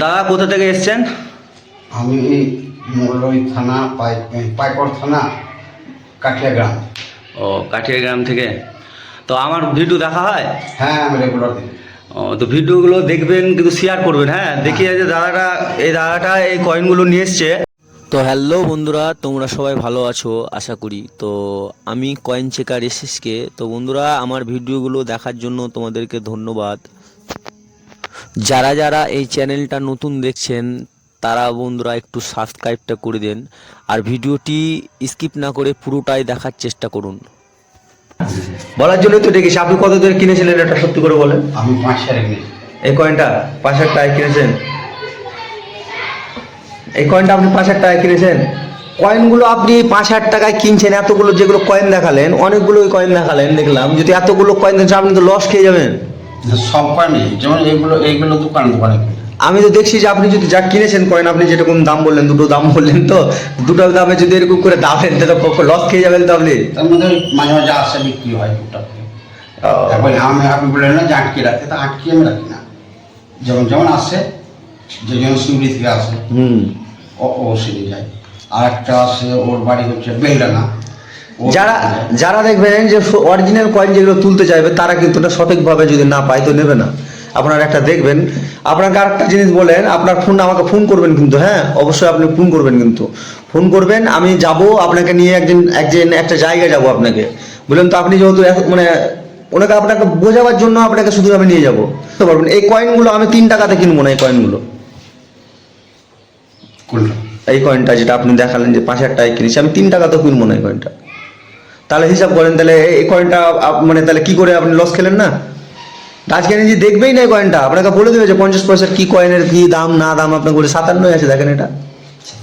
দাদা কোথা থেকে এসছেন? আমি মোগলই থানা পাইকর থানা কাঠিয়া গ্রাম। ও কাঠিয়া গ্রাম থেকে। তো আমার ভিডিও দেখা হয়? হ্যাঁ আমি রেগুলার ও তো ভিডিওগুলো দেখবেন কিন্তু শেয়ার করবেন হ্যাঁ? দেখিয়ে যে দাদাটা এই দাদাটা এই কয়েনগুলো নিয়ে এসছে। তো হ্যালো বন্ধুরা তোমরা সবাই ভালো আছো আশা করি। তো আমি কয়েন চেকার এসএসকে তো বন্ধুরা আমার ভিডিওগুলো দেখার জন্য তোমাদেরকে ধন্যবাদ। যারা যারা এই চ্যানেলটা নতুন দেখছেন তারা বন্ধুরা একটু সাবস্ক্রাইবটা করে দেন। আর ভিডিওটি স্কিপ না করে পুরোটাই দেখার চেষ্টা করুন। বলার জন্যই তো ডেকেছি। আপনি কত দূরে কিনেছিলেন এটা সত্যি করে বলেন? আমি পাঁচ সারে নিয়েছি এই কয়েনটা পাঁচ হাজার টাকায় কিনেছেন? এই কয়েনটা আপনি পাঁচ হাজার টাকায় কিনেছেন? কয়েনগুলো আপনি পাঁচ হাজার টাকায় কিনছেন এতগুলো যেগুলো কয়েন দেখালেন অনেকগুলো কয়েন দেখালেন দেখলাম। যদি এতগুলো কয়েন দেন আপনি তো লস খেয়ে যাবেন। সব কয়েন যেমন এইগুলো এইগুলো দোকানে দোকানে আমি তো দেখছি যে আপনি যদি যা কিনেছেন কয়েন আপনি যেরকম দাম বললেন দুটো দাম বললেন তো দুটো দামে যদি এরকম করে দামেন তো লস খেয়ে যাবেন তো আপনি? তার মধ্যে ওই মাঝে মাঝে আসে বিক্রি হয় টুকটাক। এখন আমি আপনি বললেন না যে আটকে রাখতে তা আটকে আমি রাখি না। যেমন যেমন আসে যে যেমন সিউড়ি থেকে আসে হুম। ও ও সেরে যায়। আর একটা আসে ওর বাড়ি হচ্ছে বেলডানা যারা যারা দেখবেন যে অরিজিনাল কয়েন যেগুলো তুলতে চাইবে তারা কিন্তু ওটা সঠিকভাবে যদি না পায় তো নেবে না। আপনারা একটা দেখবেন আপনাকে আরেকটা জিনিস বলেন আপনার ফোন আমাকে ফোন করবেন কিন্তু হ্যাঁ? অবশ্যই আপনি ফোন করবেন কিন্তু। ফোন করবেন আমি যাব আপনাকে নিয়ে একদিন একদিন একটা জায়গায় যাব আপনাকে। বললেন তো আপনি যেহেতু মানে ওনাকে আপনাকে বোঝাবার জন্য আপনাকে শুধু আমি নিয়ে যাব। বুঝতে পারবেন? এই কয়েনগুলো আমি তিন টাকাতে কিনবো না এই কয়েনগুলো এই কয়েনটা যেটা আপনি দেখালেন যে পাঁচ হাজার টাকায় কিনেছি আমি তিন টাকাতে কিনবো না এই কয়েনটা তাহলে হিসাব করেন তাহলে এই কয়েনটা মানে তাহলে কি করে আপনি লস খেলেন না? আজকে যে দেখবেই না কয়েনটা আপনাকে বলে দেবে যে পঞ্চাশ পয়সার কি কয়েনের কি দাম না দাম আপনাকে বলে সাতান্নই আছে দেখেন এটা।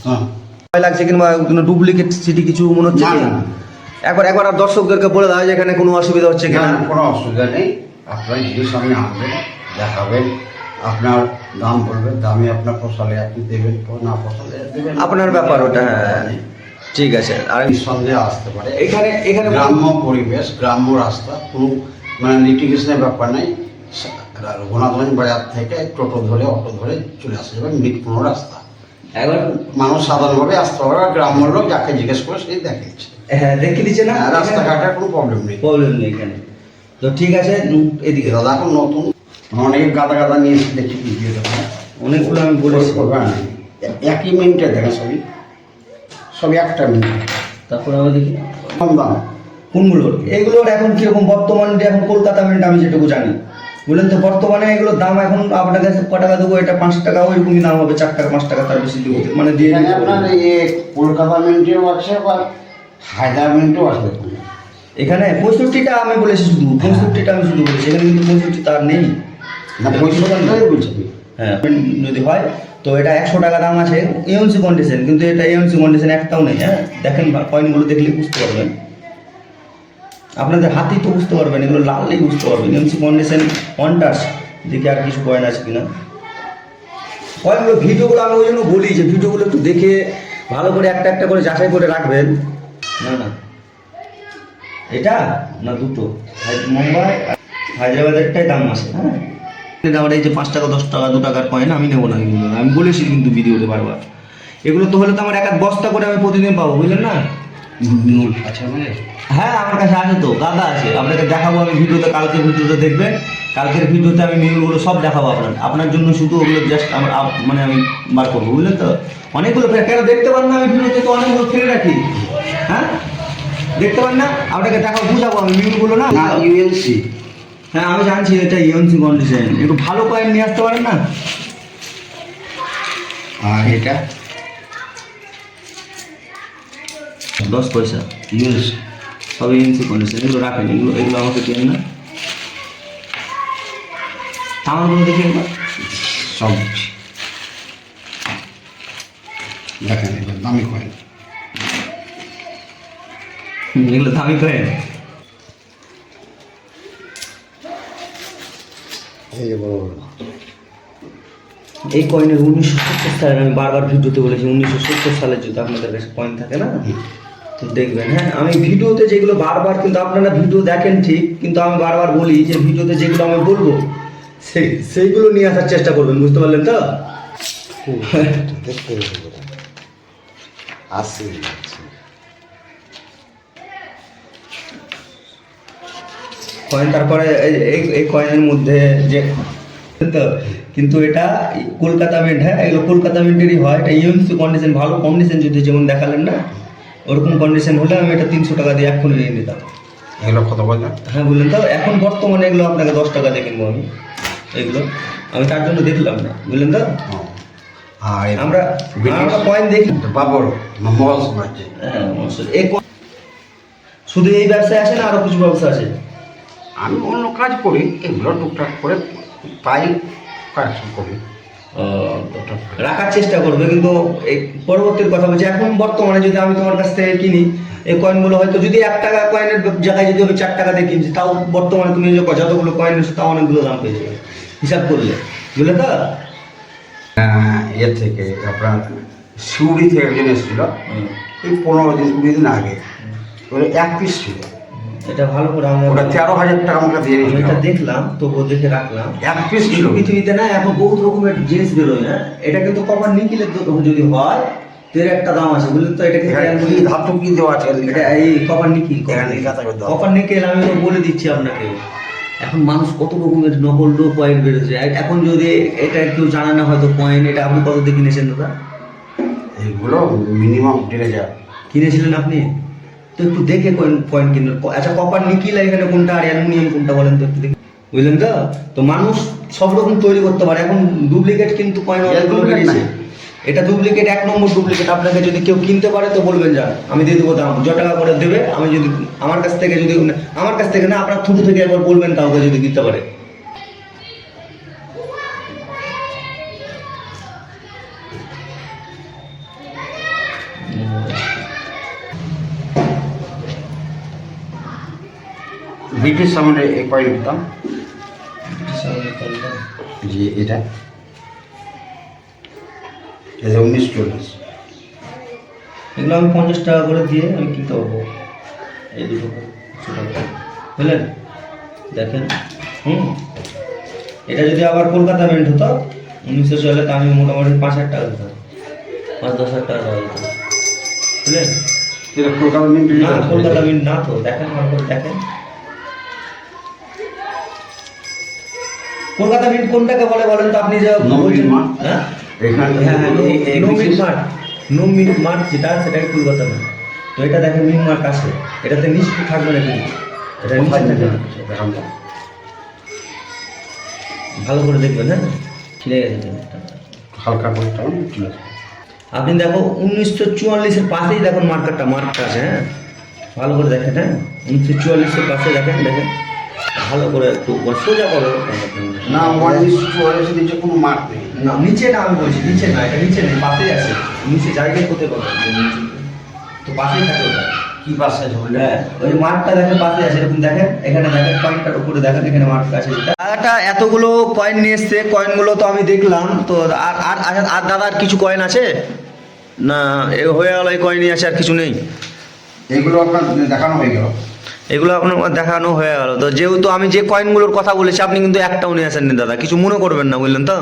হ্যাঁ। ভয় লাগছে কিংবা কোনো ডুপ্লিকেট সিটি কিছু মনে হচ্ছে। একবার একবার আর দর্শকদেরকে বলে দাও যে এখানে কোনো অসুবিধা হচ্ছে কিনা। কোনো অসুবিধা নেই। আপনার জিনিস সামনে আনবেন দেখাবেন আপনার দাম বলবেন দামে আপনার পোষালে আপনি দেবেন না পোষালে দেবেন। আপনার ব্যাপার ওটা হ্যাঁ। ঠিক আছে আর নিঃসন্দেহে আসতে পারে। এখানে এখানে গ্রাম্য পরিবেশ গ্রাম্য রাস্তা কোনো মানে লিটিগেশনের ব্যাপার নাই। ঘোনাগঞ্জ বাজার থেকে টোটো ধরে অটো ধরে চলে আসা যাবে মিনিট পনেরো রাস্তা। একবার মানুষ সাধারণভাবে আসতে পারে গ্রাম্য লোক যাকে জিজ্ঞেস করে সেই দেখেছে হ্যাঁ দেখে দিচ্ছে না। রাস্তাঘাটের কোনো প্রবলেম নেই। প্রবলেম নেই এখানে। তো ঠিক আছে এদিকে দাদা এখন নতুন। অনেক গাদা গাদা নিয়ে এসে দেখি ভিডিও দেখা অনেকগুলো আমি বলেছি। হ্যাঁ, একই মিনিটে দেখে সবই। সবই একটা মিনিট তারপর আমরা দেখি। কম দাম কোনগুলোর এগুলোর এখন কীরকম বর্তমানে এখন কলকাতা মিনিট আমি যেটুকু জানি। বললেন তো বর্তমানে এগুলোর দাম এখন আপনার কাছে ক টাকা দেবো? এটা পাঁচ টাকা ওইরকমই দাম হবে চার টাকা পাঁচ টাকা তার বেশি দেবো। মানে দিয়ে আপনার। এই কলকাতা মিনিটেও আছে বা হায়দ্রাবাদ মিনিটেও আছে এখানে পঁয়ষট্টিটা আমি বলেছি শুধু পঁয়ষট্টিটা আমি শুধু বলেছি। এখানে কিন্তু পঁয়ষট্টি তার নেই। না পঁয়ষট্টি বলছি। হ্যাঁ যদি হয় তো এটা একশো টাকা দাম আছে এমসি কন্ডিশন কিন্তু এটা এমসি কন্ডিশন একটাও নেই হ্যাঁ? দেখেন কয়েনগুলো দেখলে বুঝতে পারবেন। আপনাদের হাতেই তো বুঝতে পারবেন, এগুলো লাললেই বুঝতে পারবেন। এমসি কন্ডিশন কন্টাস দেখে আর কিছু কয়েন আছে কিনা। কয়েনগুলো ভিডিওগুলো আমি ওই জন্য বলি যে, ভিডিওগুলো একটু দেখে ভালো করে একটা একটা করে যাচাই করে রাখবেন। না না। এটা না দুটো? মুম্বাই হায়দ্রাবাদেরটাই দাম আছে হ্যাঁ? আমার এই যে পাঁচ টাকা, দশ টাকা, দু টাকার কয়েন আমি নেব না। এগুলো আমি বলেছি কিন্তু ভিডিওতে বারবার। এগুলো তো হলে তো আমার এক এক বস্তা করে আমি প্রতিদিন পাবো, বুঝলেন না? হ্যাঁ আমার কাছে আছে তো, গাদা আছে। আপনাকে দেখাবো আমি ভিডিওতে, কালকে ভিডিওতে দেখবেন কালকের ভিডিওতে আমি মিলগুলো সব দেখাবো আপনার আপনার জন্য শুধু ওগুলো জাস্ট আমার মানে আমি বার করব, বুঝলেন তো? অনেকগুলো কেন দেখতে পান না আমি ভিডিওতে? তো অনেকগুলো ফেলে রাখি। হ্যাঁ? দেখতে পান না? আপনাকে দেখাবো, বুঝাবো আমি মিলগুলো না? ইউএনসি হ্যাঁ আমি জানছি এটা ইউএনসি কন্ডিশন। একটু ভালো কয়েন নিয়ে আসতে পারেন না? আর এটা? দশ পয়সা। ইউএনসি সব ইউএনসি কন্ডিশন, এগুলো রাখেন, এগুলো এগুলো আমাকে দিন না। তামারগুলো দেখি একবার। সব দেখেন এবার দামি কয়েন। এগুলো দামি কয়েন। এই যে বড় বড় এই কয়েনের উনিশশো সত্তর সালের আমি বারবার ভিডিওতে বলেছি উনিশশো সত্তর সালের যদি আপনাদের কাছে কয়েন থাকে না? তো দেখবেন হ্যাঁ আমি ভিডিওতে যেগুলো বারবার কিন্তু আপনারা ভিডিও দেখেন ঠিক কিন্তু আমি বারবার বলি যে ভিডিওতে যেগুলো আমি বলব সেই সেইগুলো নিয়ে আসার চেষ্টা করবেন বুঝতে পারলেন তো? আসি কয়েন তারপরে এই- এই কয়েনের মধ্যে যে তো কিন্তু এটা কলকাতা মিন্ট হ্যাঁ এগুলো কলকাতা মিন্টেরই হয়। এটা ইউএমসি কন্ডিশন ভালো কন্ডিশন যদি যেমন দেখালেন না ওরকম কন্ডিশন হলে আমি এটা তিনশো টাকা দিয়ে এক্ষুনি নিয়ে নিতাম। এগুলো কত বললেন? হ্যাঁ বললেন তো এখন বর্তমানে এগুলো আপনাকে দশ টাকা দিয়ে কিনবো আমি এগুলো। আমি তার জন্য দেখলাম না বুঝলেন তো? আর আমরা আমরা কয়েন দেখি। বাবর মোবাইল হ্যাঁ শুধু এই ব্যবসায় আছে না আরও কিছু ব্যবসা আছে আমি অন্য কাজ করি এগুলো টুকটাক করে পাই কালেকশন করি। রাখার চেষ্টা করবে কিন্তু এই পরবর্তীর কথা বলছি এখন বর্তমানে যদি আমি তোমার কাছ থেকে কিনি এই কয়েনগুলো হয়তো যদি এক টাকা কয়েনের জায়গায় যদি আমি চার টাকা দিয়ে কিনছি তাও বর্তমানে তুমি যে যতগুলো কয়েন নিচ্ছ তাও অনেকগুলো দাম পেয়ে যাবে। হিসাব করলে বুঝলে তো? এ থেকে আপনার সিউড়ি থেকে একজন এসেছিল এই পনেরো দিন কুড়ি দিন আগে। এক পিস ছিল। এটা ভালো করে আমি ওটা তেরো হাজার টাকা আমাকে দিয়ে এটা দেখলাম তবুও দেখে রাখলাম। এক পিস ছিল। পৃথিবীতে না এখন বহুত রকমের জিনিস বেরোয় হ্যাঁ? এটা কিন্তু কপার নিকিলের যদি হয় এর একটা দাম আছে বুঝলেন তো? এটা কি ধাতু কি দেওয়া আছে? এটা এই কপার নিকিল। কপার নিকেল আমি তো বলে দিচ্ছি আপনাকে। এখন মানুষ কত রকমের নকল কয়েন বেরোচ্ছে। এখন যদি এটা কেউ জানে না হয়তো কয়েন এটা আপনি কত দিয়ে কিনেছেন দাদা? এইগুলো মিনিমাম দেড় হাজার। কিনেছিলেন আপনি? তো একটু দেখে কয়েন কয়েন কিনবেন আচ্ছা কপার নিকিল এখানে কোনটা আর অ্যালুমিনিয়াম কোনটা বলেন তো একটু দেখি। বুঝলেন তো? তো মানুষ সব রকম তৈরি করতে পারে। এখন ডুপ্লিকেট কিন্তু কয়েন অনেকগুলো বেরিয়েছে এটা ডুপ্লিকেট এক নম্বর ডুপ্লিকেট আপনাকে যদি কেউ কিনতে পারে তো বলবেন যা আমি দিয়ে দেবো দাম। য টাকা করে দেবে আমি যদি আমার কাছ থেকে যদি আমার কাছ থেকে না আপনার থুতু থেকে একবার বলবেন কাউকে যদি দিতে পারে। ব্রিটিশ সামনে এই কয়েন দিতাম। যে এটা। এটা উনিশ চল্লিশ। এগুলো আমি পঞ্চাশ টাকা করে দিয়ে আমি কিনতে পারব। এই দুটো বুঝলেন? দেখেন হুম? এটা যদি আবার কলকাতা মিন্ট হতো উনিশশো চলে তা আমি মোটামুটি পাঁচ হাজার টাকা দিতাম। পাঁচ দশ হাজার টাকা যেত বুঝলেন? কলকাতা মিন্ট না কলকাতা মিন্ট না তো দেখেন করে দেখেন। কলকাতা মিন্ট কোনটাকে বলে বলেন তো আপনি যে হ্যাঁ? এখানে হ্যাঁ হ্যাঁ no meet no meet mark যেটা সেটাই কলকাতা মিট তো এটা দেখেন মিট মার্ক আছে। এটাতে নিশ্চয় থাকবে না কিন্তু এটা থাকবে। না। ভালো করে দেখবেন হ্যাঁ? ছিঁড়ে গেছে হালকা করে টানুন, চলে আপনি দেখো উনিশশো চুয়াল্লিশের পাশেই দেখুন মার্কারটা মার্কটা আছে হ্যাঁ? ভালো করে দেখেন হ্যাঁ? উনিশশো চুয়াল্লিশের পাশে দেখেন দেখেন। ভালো করে একটু সোজা করো। না চুয়াল্লিশের নিচে কোনো মার্ক নেই। না নিচে না আমি বলছি নিচে না এটা নিচে নেই পাশেই আছে। নিচে জায়গায় কোথায় করো তো পাশেই থাকে ওটা। কি পাশে বলে হ্যাঁ, ওই মাঠটা দেখেন পাশে আছে। এরকম দেখেন এখানে দেখেন পয়েন্টটার উপরে দেখেন এখানে মাঠ আছে। দাদাটা এতগুলো কয়েন নিয়ে এসছে কয়েনগুলো তো আমি দেখলাম। তো আর আর আর- আর দাদার কিছু কয়েন আছে? না এ হয়ে গেল এই কয়েনই আছে আর কিছু নেই। এইগুলো আপনার দেখানো হয়ে গেল। এগুলো আপনার দেখানো হয়ে গেল। তো যেহেতু আমি যে কয়েনগুলোর কথা বলেছি, আপনি কিন্তু একটাও নিয়ে আসেননি দাদা। কিছু মনে করবেন না, বুঝলেন তো?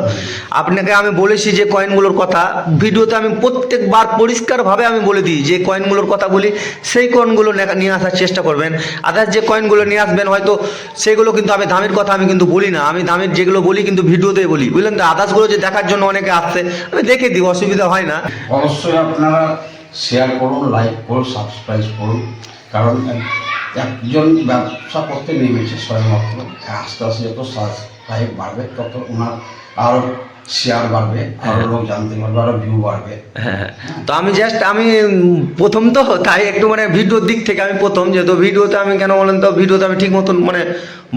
আপনাকে আমি বলেছি যে কয়েনগুলোর কথা। ভিডিওতে আমি প্রত্যেকবার পরিষ্কারভাবে আমি বলে দিই, যে কয়েনগুলোর কথা বলি, সেই কয়েনগুলো নিয়ে আসার চেষ্টা করবেন। আদার্স যে কয়েনগুলো নিয়ে আসবেন, হয়তো সেগুলো কিন্তু আমি দামের কথা আমি কিন্তু বলি না। আমি দামের যেগুলো বলি কিন্তু ভিডিওতেই বলি, বুঝলেন তো? আদার্সগুলো যে দেখার জন্য অনেকে আসছে, আমি দেখে দিই, অসুবিধা হয় না। অবশ্যই আপনারা শেয়ার করুন লাইক করুন সাবস্ক্রাইব করুন। কারণ একজন ব্যবসা করতে নেমেছে স্বয়ংমাত্র আস্তে আস্তে যত সাবস্ক্রাইব বাড়বে তত ওনার আরও শেয়ার বাড়বে আরও লোক জানতে পারবে আরও ভিউ বাড়বে। হ্যাঁ তো আমি জাস্ট আমি প্রথম তো তাই একটু মানে ভিডিওর দিক থেকে আমি প্রথম যেহেতু ভিডিওতে আমি কেন বলেন তো ভিডিওতে আমি ঠিক মতন মানে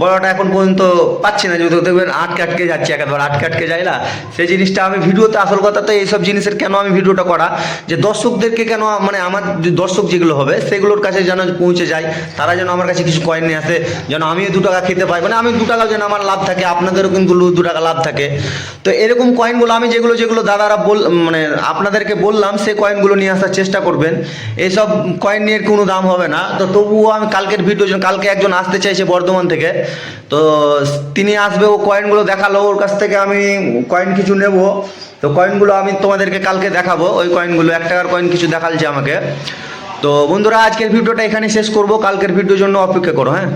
বড়টা এখন পর্যন্ত পাচ্ছি না। যেহেতু দেখবেন আটকে আটকে যাচ্ছে একেবারে, আটকে আটকে যায় না। সেই জিনিসটা আমি ভিডিওতে আসল কথা তো এইসব জিনিসের কেন আমি ভিডিওটা করা? যে দর্শকদেরকে কেন মানে আমার দর্শক যেগুলো হবে, সেগুলোর কাছে যেন পৌঁছে যায়, তারা যেন আমার কাছে কিছু কয়েন নিয়ে আসে, যেন আমিও দু টাকা খেতে পাই। মানে আমি দু টাকা যেন আমার লাভ থাকে, আপনাদেরও কিন্তু দু টাকা লাভ থাকে। তো এরকম এরকম কয়েনগুলো আমি যেগুলো যেগুলো দাদারা বল মানে আপনাদেরকে বললাম, সেই কয়েনগুলো নিয়ে আসার চেষ্টা করবেন। এইসব কয়েন নিয়ে কোনো দাম হবে না। তো তবুও আমি কালকের ভিডিও কালকে একজন আসতে চাইছে বর্ধমান থেকে। তো তিনি আসবে, ও কয়েনগুলো দেখাল, ওর কাছ থেকে আমি কয়েন কিছু নেব। তো কয়েনগুলো আমি তোমাদেরকে কালকে দেখাবো। ওই কয়েনগুলো এক টাকার কয়েন কিছু দেখালছে আমাকে। তো বন্ধুরা, আজকের ভিডিওটা এখানে শেষ করব। কালকের ভিডিওর জন্য অপেক্ষা করো হ্যাঁ?